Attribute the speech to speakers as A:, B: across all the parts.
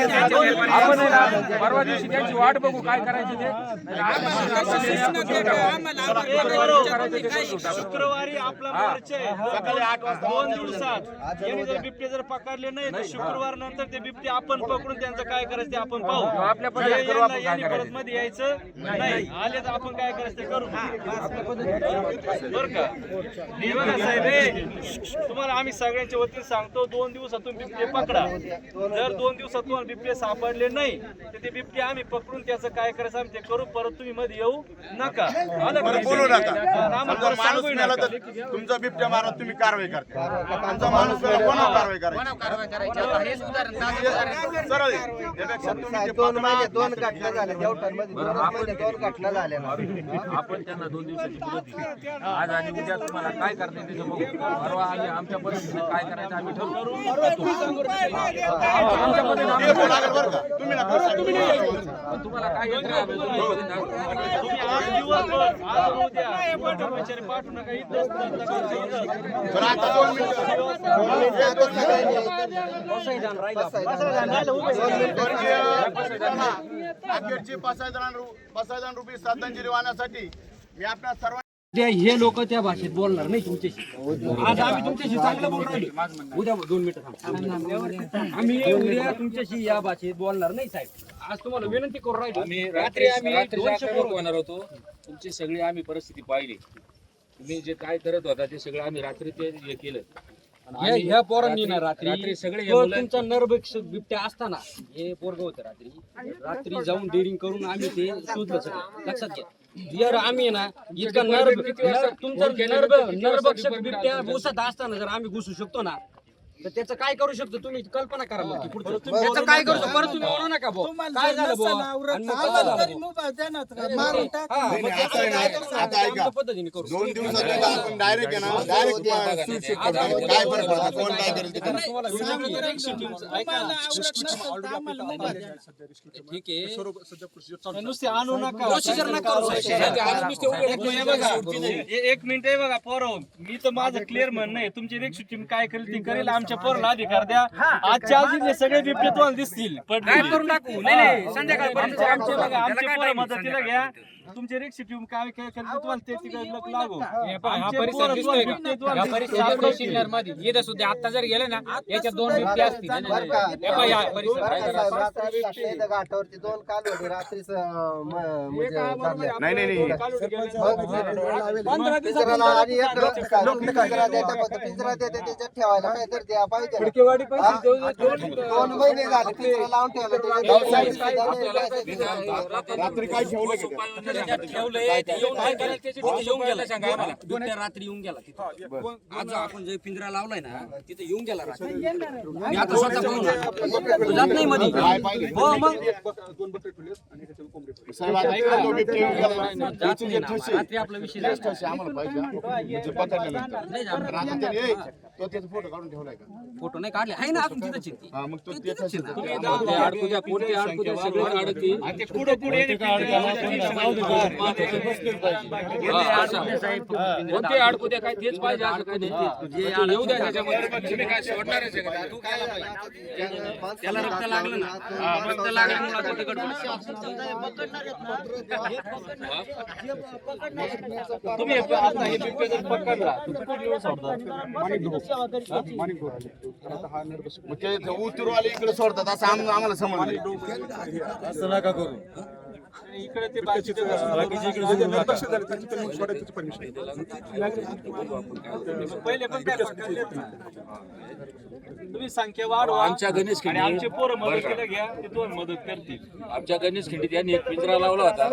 A: आपण परवा दिवशी त्यांची वाट बघू काय करायची ते.
B: शुक्रवारी आपला मोर्चा आहे. सकाळी आठ वाजता दोन दिवसात. यांनी जर बिबटे जर पकडले नाही तर शुक्रवार नंतर ते बिबटे आपण पकडून त्यांचं काय करायचं ते आपण पाहू.
A: आपल्या.
B: परत मध्ये यायचं नाही. आले तर आपण काय करायचं ते करू. बर का? साहेब तुम्हाला आम्ही सगळ्यांच्या वतीने सांगतो दोन दिवसातून बिबटे पकडा. जर दोन दिवसात तुम्हाला बिबटे सापडले नाही तर ते बिबटे आम्ही पकडून त्याचं काय करायचं आम्ही ते करू. परत तुम्ही मध्ये येऊ नका?
C: बरं बोलू नका. समजा माणूस मेला. तर तुमचा बिबट्या मारत तुम्ही कारवाई करता. तुमचा माणूस मेला कोणावर कारवाई करायची? सरळ आहे. त्यापेक्षा तुम्ही ते
D: दोन
C: पकडा.
D: महिने दोन घटना झाल्या. देवठाणमध्ये दोनच महिने दोन घटना झाल्या ना.
A: आपण त्यांना दोन दिवसाची मुदत दिली आज आणि उद्या तुम्हाला काय करता येते ते बघू. परवा आम्ही आमच्या पद्धतीने काय करायचं आम्ही ठरवू. आमच्या पद्धतीने. आम्ही- तुम्हाला काय
B: पाठवू नका
C: अखेरची पाच हजार पाच हजार रुपये श्रद्धांजली वाहण्यासाठी मी आपल्या सर्वांना
E: हे लोक त्या भाषेत बोलणार नाही तुमच्याशी. आज आम्ही तुमच्याशी चांगलं बोलून राहिलो. उद्या दोन मिनिटं आम्ही उद्या तुमच्याशी या भाषेत बोलणार नाही साहेब. आज तुम्हाला विनंती करू राहिलो.
A: आम्ही
E: रात्री आम्ही दोनशे
A: होणार होतो. तुमची सगळी आम्ही परिस्थिती पाहिली. तुम्ही जे काय करत होता ते सगळं आम्ही रात्री ते हे केलं.
E: ह्या- पोरांनी ना रात्री
A: सगळे
E: तो तुमचा नरभक्ष बिबट्या असताना हे पोरग होतं रात्री. रात्री जाऊन डेअरिंग करून आम्ही ते शोधलं सगळं. लक्षात घ्या. जर आम्ही ना इतका नर तुमचा नर नरभक्षक बिबट्या घुसत असताना जर आम्ही घुसू शकतो ना तर त्याचं काय करू शकतो? तुम्ही कल्पना करा मग पुढचं. त्याचं काय करू शकतो? परत तुम्ही म्हणू नका भाऊ. काय झालं भाऊ? आणि मग कसं झालं भाऊ? हा,
C: नाही,
E: मग
C: नाही, आता आहे ना, आता ऐका.
E: आमच्या पद्धतीने करू.
C: दोन दिवसात आपण डायरेक्ट आहे ना डायरेक्ट सुटशूट करतो काय फरक पडतो कोण काय करेल ते करेल.
E: तुम्हाला विनंती आहे. ठीक आहे.
B: नुसते आणू नका.
E: प्रोसिजर नका करू. साहेब.
B: एक मिनिट बघा ए- एक मिनिट आहे बघा पोरं मी तर माझं क्लिअर म्हणणं आहे तुमची रेक्स टीम काय करेल ती करेल आमच्या पोराला अधिकार द्या. आजच्या आज हे सगळे बिबटे तुम्हाला दिसतील. पण
E: काय करून टाकू नाही नाही संध्याकाळपर्यंत
B: आमचे आमचे बघा आमचे पोरं मदतीला घ्या. तुमची रेक्स टीम काय काय करेल ते तुम्हाला ते तिकडे लक लागू. आमचे पोरं.
E: इथं सुद्धा आता जर गेले ना याच्यात दोन बिबटे असतील.
D: बरं का? रात्री इथं घाटावरती दोन म- म्हणजे धरल्या.
C: नाही नाही नाही.
D: पिंजराला आणि एक पिंजरा देता पण पिंजरा देते त्याच्यात ठेवायला काय तर द्या पाहिजे. हा? दोन महिने झाले. पिंजरा लावून ठेवला. त्याच्यात
C: रात्री काय ठेवलं.
E: ठेवलंय ते येऊन काय करायचं त्याची तिथे येऊन गेला सांगा आम्हाला. बिबट्या रात्री येऊन गेला तिथे. आज आपण जे पिंजरा लावलाय ना तिथे येऊन गेला रात्री. मी आता स्वतः पाहून जात नाही मध्ये हो मग.
C: साहेब आता इकडे तो बिबट्या येऊन गेला.
E: जात
C: त्याचे
E: नाही
C: जे
E: ना.
C: ठसे.
E: रात्री आपला विषय झाला.
C: ठसे आम्हाला पाहिजे म्हणजे पकडल्यानंतर
E: नाही
C: पण
E: जाणार.
C: आता त्याने ए, तो त्याचा फोटो काढून ठेवलाय का?
E: फोटो नाही काढले. आहे ना अजून तिथंच आहे ती.
C: हा मग तो ते ठसे
E: ते अडकू द्या अडकू सगळे अडकतील.
A: कोणते अडकू द्या काय तेच पाहिजे असं काय नाही. येऊ द्या त्याच्यामध्ये काय सोडणारच आहे तू काय
E: त्याला रक्त लागलं ना रक्त लागल्यामुळे आता तिकड
B: तुम्ही आता हे बिबटे जर पकडला
C: उतरू आले इकडे सोडतात असं आम्हाला समजलं असं नका करू
B: इकडे ते बाकीचे पहिले पण काय पकडलेत ना. तुम्ही संख्या
A: आमच्या गणेश
B: आणि
A: खिंडी
B: आमचे पोरं मदतीला घ्या ते दोन मदत करतील
A: आमच्या गणेश खिंडीत यांनी एक पिंजरा लावला होता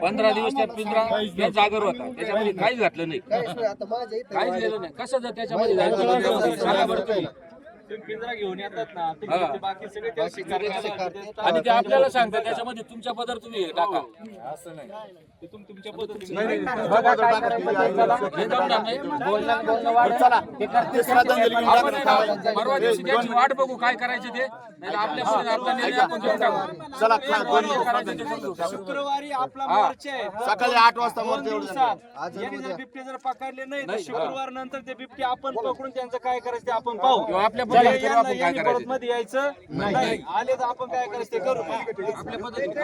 A: पंधरा दिवस त्या पिंजरा त्या जागर होता त्याच्यामध्ये काहीच घातलं नाही काहीच गेलं नाही कसं जर त्याच्यामध्ये आणि ते आपल्याला सांगतात त्याच्यामध्ये तुमच्या पदर तुम्ही टाका.
B: ते तुम- तुमच्या पद्धतीने
A: हे जमणार नाही. परवा दिवशी त्याची वाट बघू काय करायचे ते. आपल्या.
B: शुक्रवारी आपला मोर्चा आहे.
C: सकाळी आठ वाजता मोर्चा
B: बिबटे जर पकडले नाही तर शुक्रवार नंतर ते बिबटे आपण पकडून त्यांचं काय करायचं ते आपण पाहू.
A: आपल्या
B: परत मध्ये यायचं. नाही आले तर आपण काय करायचं ते करू.
E: आपल्या पद्धतीने